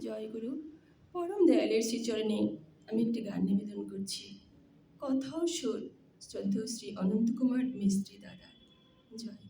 জয়গুরু পরম দয়ালের শ্রীচরণে আমি একটি গান নিবেদন করছি। কথাও সুর, শ্রদ্ধেয় শ্রী অনন্ত কুমার মিস্ত্রি দাদা জয়।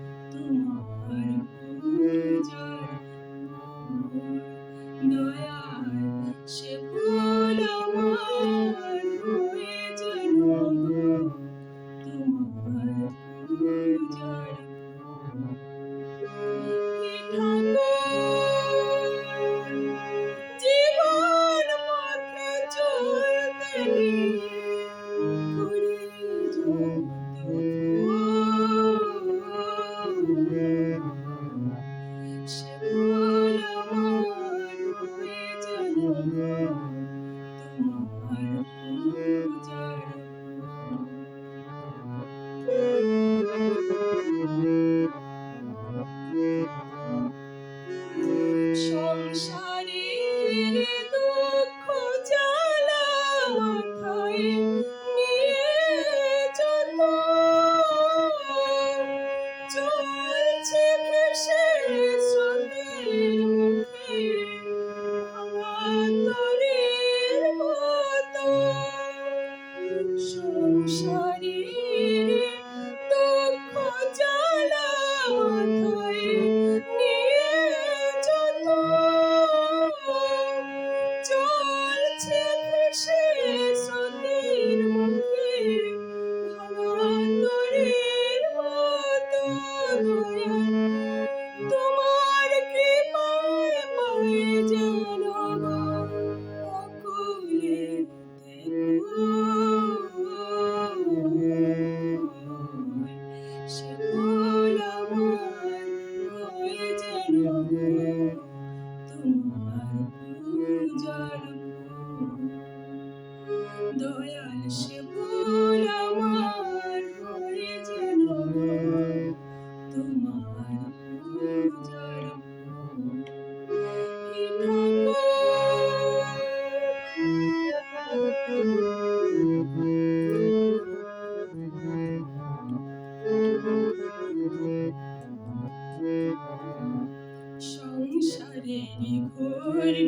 Mm-hmm.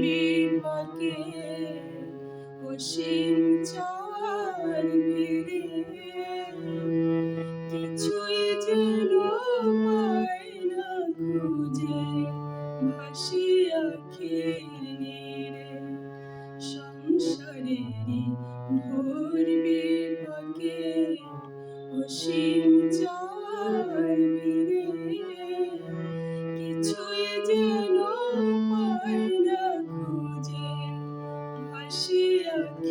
প্রেমের বাকে অসীম চার মেরে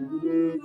Mm-hmm.